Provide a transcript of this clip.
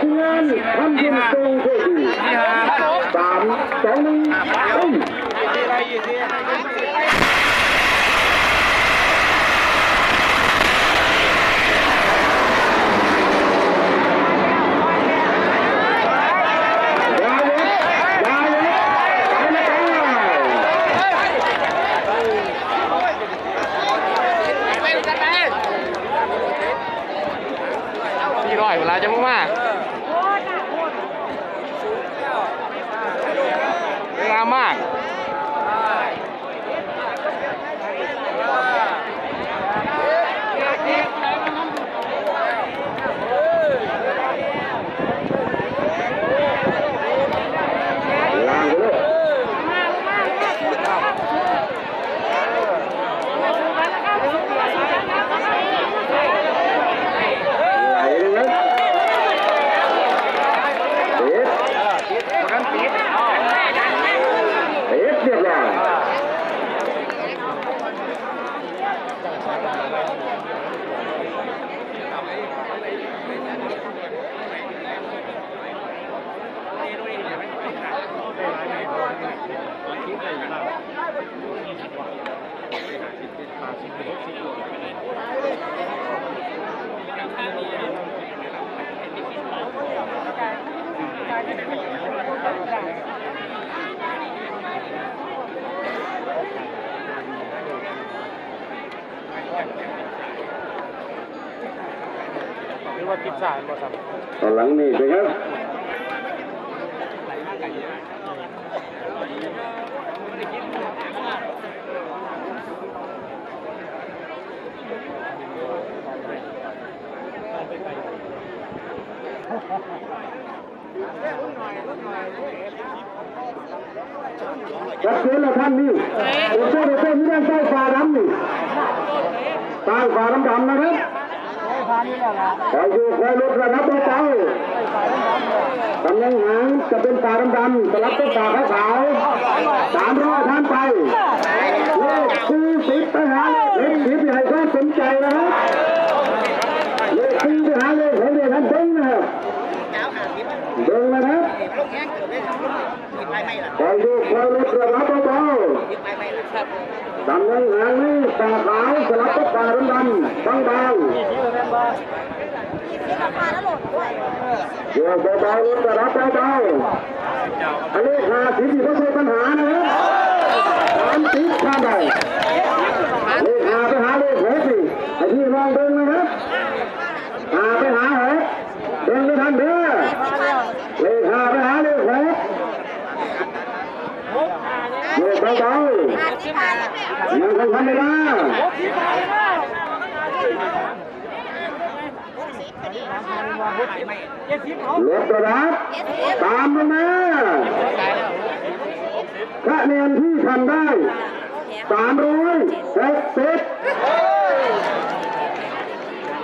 ทีมงานทำทีมตรงโชคดีสามสองหนึ่งเฮ้วเวลยไปไม่ได้พี่ร้อยเวลาจะมากเวลามาก ลางไปเลยไหลเลยนะเอ็ด ประกันติด เอ็ดเรียบร้อย หรือว่า ติดสายบ่ครับตอนหลังนี่เป็นครับ ชัดเจนแล้วท่านนี่ผมเชื่อในเส้นนี้ด้านใต้ฟ้าดำนี่ใต้ฟ้าดำดำนะครับคอยอยู่คอยลดระดับเบาๆตำแหน่งหางจะเป็นฟ้าดำดำสลับเป็นฟ้าขาวๆสามร้อยท่านไป เลขสี่สิบไปหาเลขสิบให้ความสนใจนะครับ เลขสี่ไปหาเลขให้เลขท่านเด้งนะครับเด้งนะครับ คอยดูคอยลดระดับเบาๆตำแหน่งหางนี้ตาขาวสลับกับตาดำดำบางบางๆโยกเบาๆลดระดับเบาๆอันนี้หาสิบที่ไม่ใช่ปัญหานะครับสามสิบข้ามไปเลขหาไปหาเลขหกสิไอ้ที่น้องเดินนะครับหาไปหาหกเดินไม่ทันเด้อเลขหาไปหาเลขหก โยกเบาๆ ยังคงทำไม่ได้ลดระดับตามลงมาคะแนนที่ทำได้สามร้อยหกสิบ